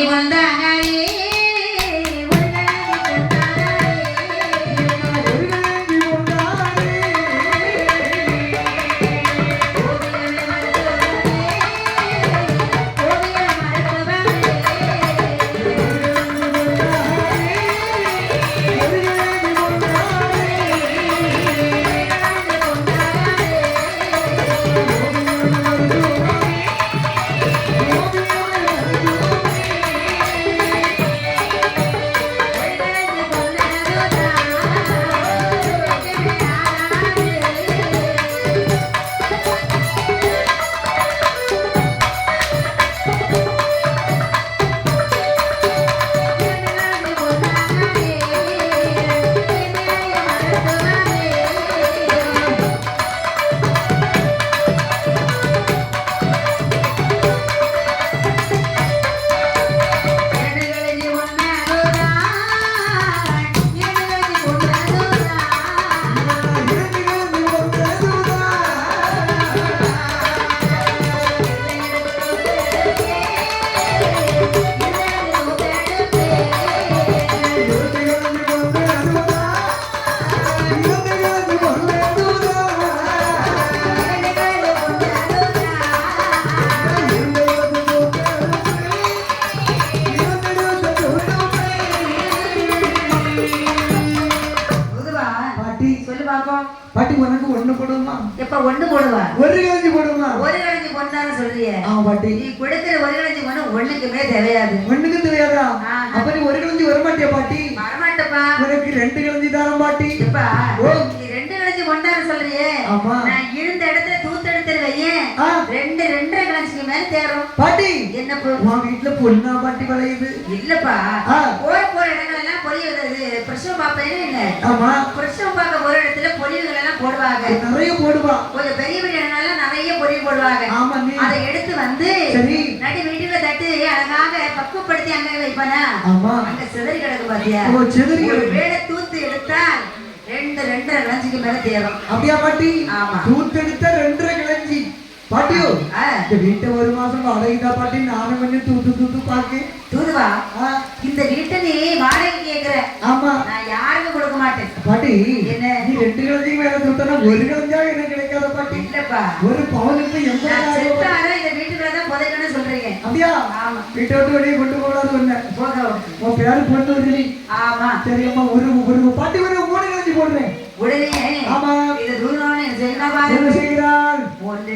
ಒಂದ ஒண்ணு போடுவா ஒரு கிழஞ்சி போடுமா? ஒரு கடைஞ்சி பொண்ணான்னு சொல்றியே. ஆமா பாட்டி. நீ கொடுக்கிற ஒரு கடைஞ்சி பொண்ணு ஒண்ணுக்குமே ஒண்ணுக்கு தெரியாதா? ஆ. அப்ப நீ ஒரு கிழஞ்சி வர மாட்டியா பாட்டி? வரமாட்டப்பா. உனக்கு ரெண்டு கிழஞ்சி தாரம் பாட்டி. எப்பா ஓ. நீ ரெண்டு கடைஞ்சி பொண்ணான்னு சொல்றியே. ஆமா. நான் இருந்த இடத்துல தூத்தெடுத்து வையேன். ஆ. ரெண்டு ரெண்டரை கடைஞ்சிக்கு மேல தேரும். பாட்டி. என்ன உன் வீட்டுல பொண்ணா பாட்டி விளையுது இல்லப்பா. போற போற இடங்கள் எல்லாம் பொழிவு பிரசவம் பாப்பேன்னு என்ன ஆமா. பிரசவம் பார்க்க போற இடத்துல பொழிவுகள் எல்லாம் போடுவாங்க. நிறைய கொஞ்சம் பெரிய நிறைய பொழிவு போடுவாங்க. ஆமா அதை எடுத்து வந்து நடி வீட்டுல தட்டு அழகாக பக்குவப்படுத்தி அங்க வைப்பானா? ஆமா. அங்க சிதறி கிடக்கு பாத்தியா? ஓ செதறி ஒரு. வேளை தூத்து எடுத்தால் ரெண்டு ரெண்டரை லஞ்சுக்கு மேல தேரும். அப்படியா பாட்டி? ஆமா. தூத்தெடுத்த ரெண்டரை கிழஞ்சி பாட்டியோ இந்த வீட்டை ஒரு மாசம் வாடகைதா பாட்டி நானும் கொஞ்சம் தூத்து தூத்து பாக்கு தூதுவா? இந்த வீட்டை நீ வாடகை கேக்குற. ஆமா. நான் யாருக்கும் கொடுக்க மாட்டேன். பாட்டி என்ன? நீ ரெண்டு கிழஞ்சி மேல தூத்தனா ஒரு கிழஞ்சா எனக்கு கிடைக்காத பாட்டி? இல்லப்பா. ஒரு பவுனுக்கு எண்பது நான் ஆயிரம் ரூபாய். செத்தாலும் இந்த வீட்டுக்குள்ள தான் புதைக்கணும்னு சொல்றீங்க. அப்படியா? ஆமா. வீட்டை விட்டு வெளியே கொண்டு போகலான்னு சொன்னேன். போக உன் பேரு பொண்ணு ரஜினி ஆமா. சரி அம்மா ஒரு ஒரு பாட்டி ஒரு மூணு கிழஞ்சி போடுறேன். உடனே ஆமா. இது தூரம் செய்கிறாள். ஒன்று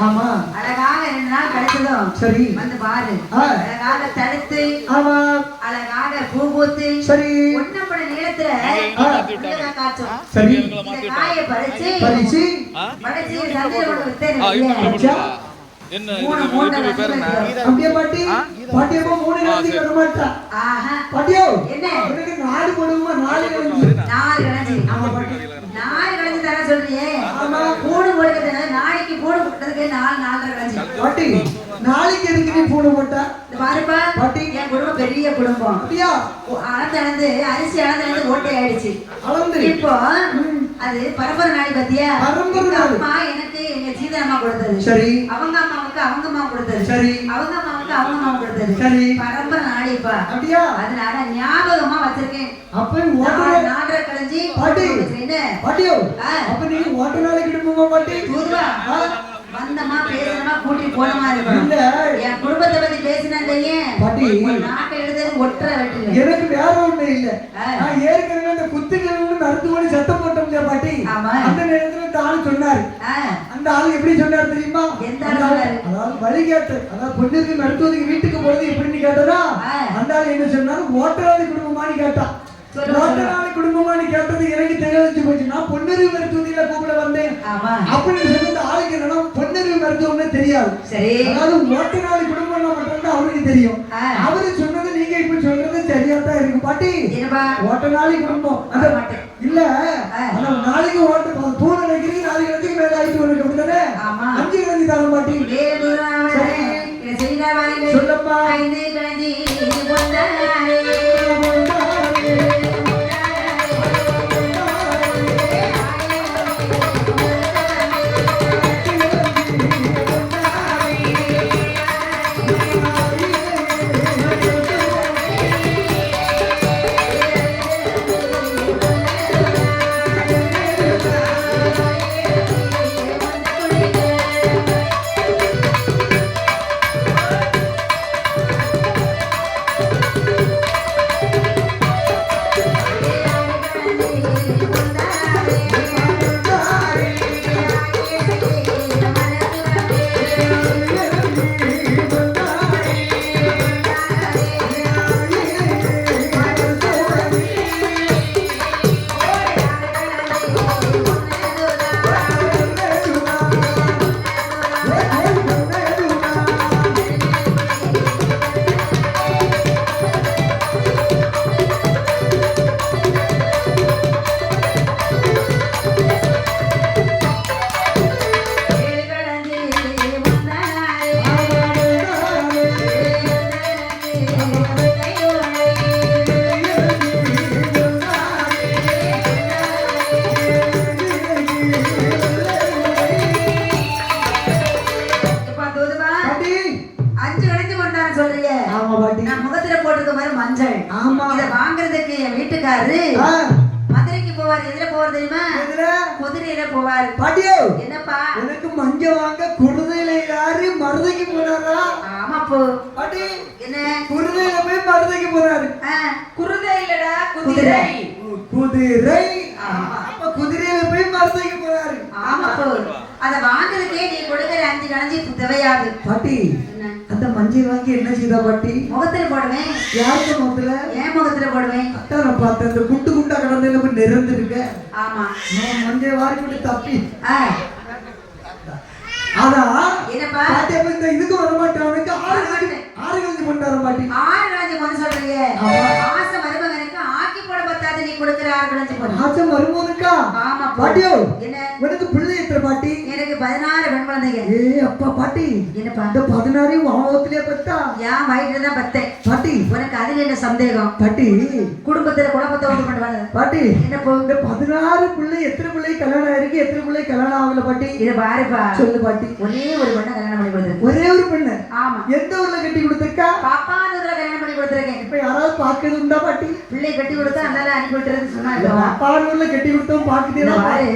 ஆமா அழகாக ரெண்டு நாள் கிடைச்சதும் சரி. வந்து பாரு. அழகாக தடுத்து ஆமா. அழகாக பூ பூத்து சரி. ஒன்னப்பட நீளத்துல காய்ச்சும் சரி. காயை பறிச்சு பறிச்சு. பறிச்சு சந்தையில கொண்டு வித்தேன் என்ன பேர் அப்படியே பாட்டி? பாட்டி அப்போ மூணு கிழஞ்சி வர மாட்டா ஆஹா. பாட்டியோ? என்ன? எனக்கு நாலு கொடுமா நாலு கிழஞ்சி நாலு கிழஞ்சி ஆமா பாட்டி நாலு கிழஞ்சி தர சொல்றியே ஆமா. மூணு போடுக்கிறது நாலு நாலரை கிழஞ்சி பாட்டி நாளைக்கு எதுக்கு நீ பூனை போட்டா? இந்த பாருப்பா பாட்டி. என் குடும்பம் பெரிய குடும்பம். அப்படியா? அளந்து அளந்து அரிசி அளந்து அளந்து ஓட்டை ஆயிடுச்சு. அளந்து. இப்போ அது பரம்பரை நாளை பத்தியா? பரம்பரை. அம்மா எனக்கு எங்க சீதனம்மா கொடுத்தது. சரி. அவங்க அம்மாவுக்கு அவங்க அம்மா கொடுத்தது. சரி. அவங்க அம்மாவுக்கு அவங்க அம்மா கொடுத்தது. சரி. பரம்பரை நாளைப்பா அப்படியா? அதனால ஞாபகமா வச்சிருக்கேன். அப்ப நாலரை கழிஞ்சு பாட்டி. என்ன? பாட்டியோ. அப்ப நீ ஓட்ட நாளைக்கு பாட்டி. வந்தமா பேசணுமா கூட்டி போனமா இருக்கணும். என் குடும்பத்தை பத்தி பேசினாங்க பாட்டி. நாட்டை எழுதுறது ஒற்றை வெட்டுங்க எனக்கு வேற ஒண்ணு இல்ல. நான் ஏற்கனவே அந்த குத்துக்கள் மருத்துவமனை சத்தம் போட்டோம் இல்லையா பாட்டி. அந்த நேரத்துல இந்த ஆளு சொன்னாரு அந்த ஆளு எப்படி சொன்னாரு தெரியுமா? அதாவது வழி கேட்டு அதாவது பொண்ணுக்கு மருத்துவத்துக்கு வீட்டுக்கு போறது எப்படின்னு கேட்டதா. அந்த ஆளு என்ன சொன்னாரு ஓட்டராளி குடும்பமானு கேட்டா ஓட்டராளி குடும்பமானு கேட்டது எனக்கு தெரிஞ்சு போச்சு. நான் பொன்னறிவு மருத்துவத்தில கூப்பிட வந்தேன். அப்படின்னு சொன்னது ஆளுக்கு என்னன்னா பொன்னறிவு மருத்துவம்னு தெரியாது. சரி. அதாவது ஓட்டநாளி குடும்பம் மட்டும்தான் அவருக்கு தெரியும். அவரு சொன்னது நீங்க இப்ப சொல்றது சரியா தான் இருக்கு. பாட்டி என்னப்பா? ஓட்டநாளி குடும்பம். அந்த. இல்ல நாளைக்கு ஓட்ட பூ நினைக்கிறீங்க நாளைக்கு இடத்துக்கு மேல ஆயிட்டு வருது அப்படித்தானே ஆமா. அஞ்சு கிழமை தர ஆ. மதுரைக்கு போவார். எதுல போவார் தெரியுமா? குதிரையில போவார். பாட்டியோ. என்னப்பா? எனக்கு மஞ்ச வாங்க குருதையில யாரு மருதைக்கு போனாரா? ஆமா போ. பாட்டி. என்ன? குருதையில போய் மருதைக்கு போனாரு. ஆ, குருதை இல்லடா குதிரை. குதிரை. அப்ப குதிரையில போய் மருதைக்கு போனாரு. ஆமா போ. அத வாங்குறதுக்கே நீ கொடுக்கிற அஞ்சு கணஞ்சி தேவையாது பாட்டி மஞ்சள் வாங்கி என்ன செய்தா பாட்டி? முகத்துல போடுவேன். யாருக்கு முகத்துல? ஏன் முகத்துல போடுவேன். அதான் நான் பார்த்தேன் இந்த குண்டு குண்டா கடந்ததுல போய் நிறந்திருக்க? ஆமா. நான் மஞ்சள் வாரி விட்டு தப்பி. அதான் என்னப்பா? இந்த இதுக்கு வர அவனுக்கு ஆறு கழிஞ்சு ஆறு கழிஞ்சு கொண்டாரு பாட்டி. ஆறு கணஞ்சி பொண்ணு சொல்றீங்க. ஆசை மருமகனுக்கு ஆக்கி போட பத்தாது நீ கொடுக்கிற ஆறு ஆமா. போ. பாட்டியோ? என்ன? உனக்கு பிள்ளை எத்தனை பாட்டி? எனக்கு பதினாறு பெண் குழந்தைங்க. ஏ அப்பா பாட்டி. என்னப்பா? அந்த பதினாறையும் வாவத்திலே பத்தா என் வயிற்றுல தான் பத்தேன் பாட்டி. உனக்கு அதுல என்ன சந்தேகம்? பாட்டி. குடும்பத்துல குழப்பத்தை உண்டு பண்ணுவாங்க பாட்டி. என்ன இந்த பதினாறு பிள்ளை எத்தனை பிள்ளை கல்யாணம் ஆயிருக்கு? எத்தனை பிள்ளை கல்யாணம் ஆகல பாட்டி? இது பாருப்பா. சொல்லு பாட்டி. ஒரே ஒரு பொண்ணை கல்யாணம் பண்ணி கொடுத்துருக்கு ஒரே ஒரு பெண்ணு? ஆமா. எந்த ஊர்ல கட்டி கொடுத்திருக்கா? பாப்பானூர்ல கல்யாணம் பண்ணி கொடுத்துருக்கேன். இப்ப யாராவது பாக்குறது உண்டா பாட்டி? பிள்ளை கட்டி கொடுத்தா அதனால அனுப்பி விட்டுறதுன்னு இந்த சொன்னாங்க அப்பானூர்ல கட்டி கொடுத்தோம் இந்த பாக்குதே பாரு.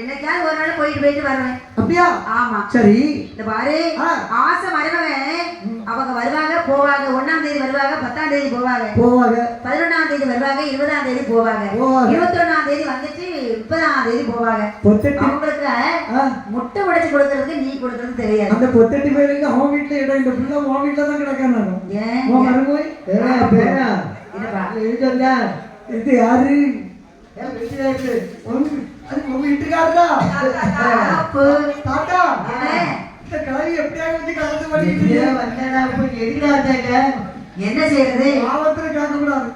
என்னைக்காவது ஒரு நாள் போயிட்டு போயிட்டு வருவேன். அப்படியா? ஆமா. சரி. இந்த பாரு. ஆசை மருமகன் அவங்க வருவாங்க போவாங்க. ஒண்ணாம் தேதி வருவாங்க பத்தாம் தேதி போவாங்க. போவாங்க. பதினொன்னாம் தேதி வருவாங்க இருபதாம் தேதி போவாங்க. இருபத்தொன்னாம் தேதி வந்துட்டு முப்பதாம் தேதி போவாங்க. அவங்களுக்கு முட்டை உடைச்சு கொடுக்கறதுக்கு நீ கொடுக்கறது தெரியாது. அந்த பொத்தட்டி பேருக்கு அவன் வீட்டுல இடம் இந்த பிள்ளை உன் வீட்டுல தான் கிடக்கானு ஏன்? இது யாரு? ஏ, வெட்டியா இருக்கு. உன் அது உங்க வீட்டுக்காரதா அப்போ தாத்தா? இந்த கிளவி எப்படியாவது வச்சு கலந்து பண்ணிட்டு வந்தடா, எதுக்குடா வந்தாங்க? என்ன செய்யறது? பாவத்துல கேட்க கூடாது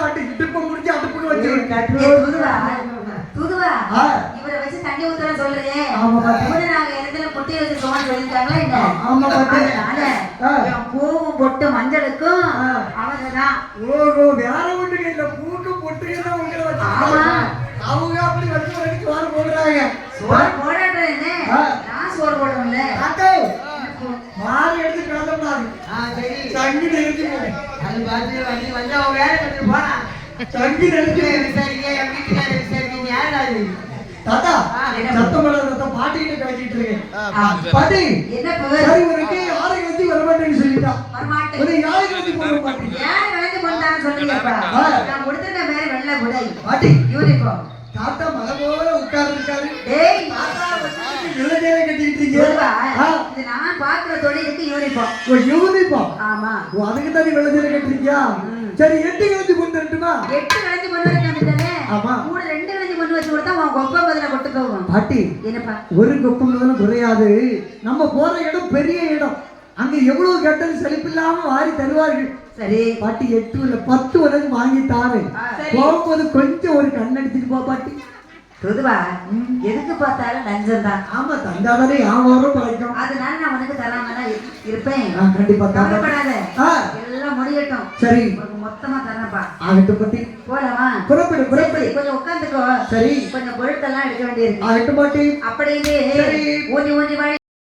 அட்டு இடுப்பை அடுப்புக்கு துதுவா. இவரை வச்சு தண்ணி ஊத்துற ஆமா, நாங்க இடத்துல வச்சு என்ன? ஆமா. பொட்டு மஞ்சளுக்கும். அவங்கதான் ஓஹோ வேற ஒண்ணுங்க இல்ல. பூக்கு உங்களை. அவங்க அப்படி வச்சு வரைக்கும் சோறு போடுறாங்க. சோறு ஆ. நான் சோறு போடுவேன்ல. மாறி எடுத்து சரி. தங்கி நெருங்கி அது பார்த்து வந்து வேலை நெருங்கி வீட்டுல போகும். விசாரிக்க, என் வீட்டுக்காரரை விசாரிக்க, நீ யாருடா இது? தாத்தா சத்தம் போடாத பாட்டிக்கிட்ட கழிச்சிட்டு இருக்கேன். ஆ. பாட்டி. என்ன புகழ்? சரி உனக்கு யாரை வச்சு வரமாட்டேன்னு சொல்லிட்டா? வரமாட்டேன். ஒரு யாரை வச்சு போட பாட்டி யார் விளைஞ்சு கொண்டான்னு சொல்றீங்கப்பா ஆ. நான் கொடுத்துருக்க பேரு வெள்ளை குடை. பாட்டி யூனிஃபார்ம் தாத்தா மலை போல உட்கார்ந்து இருக்காரு டேய். தாத்தா வந்து இளைஞரை கட்டிட்டு இருக்கீங்க. இது நான் பாக்குற தொழிலுக்கு யூனிஃபார்ம் ஓ யூனிஃபார்ம் ஆமா. ஓ அதுக்கு தான் வெள்ளச்சேரி கட்டிருக்கியா? சரி எட்டு கிழச்சி கொண்டு வரட்டுமா? எட்டு கொண்டு வந்துட்டானே ஆமா. கூட ரெண்டு கொண்டு வச்சு கொடுத்தா உன் கொப்ப பதில கொட்டு பாட்டி என்னப்பா? ஒரு கொப்பம் தானே குறையாது. நம்ம போற இடம் பெரிய இடம். அங்க எவ்வளவு கேட்டாலும் செழிப்பில்லாம வாரி தருவார்கள். சரி. பாட்டி எட்டு இல்ல பத்து வரைக்கும் வாங்கி தாரு. போகும்போது கொஞ்சம் ஒரு கண்ணடிச்சிட்டு போ பாட்டி. பொதுவா எதுக்கு பார்த்தாலும் லஞ்சம் தான். ஆமா தந்தாதானே வியாபாரம் பழைக்கும் அதனால நான் உனக்கு தராம தான் இரு- இருப்பேன். கண்டிப்பா தரேன். எல்லாம் முடியட்டும். சரி. உனக்கு மொத்தமா தரேன்ப்பா. ஆகட்டும் பாட்டி. போலாமா? புறப்படு புறப்படு. கொஞ்சம் உட்காந்துக்கோ. சரி. கொஞ்சம் எடுக்க ஆகட்டும் பாட்டி.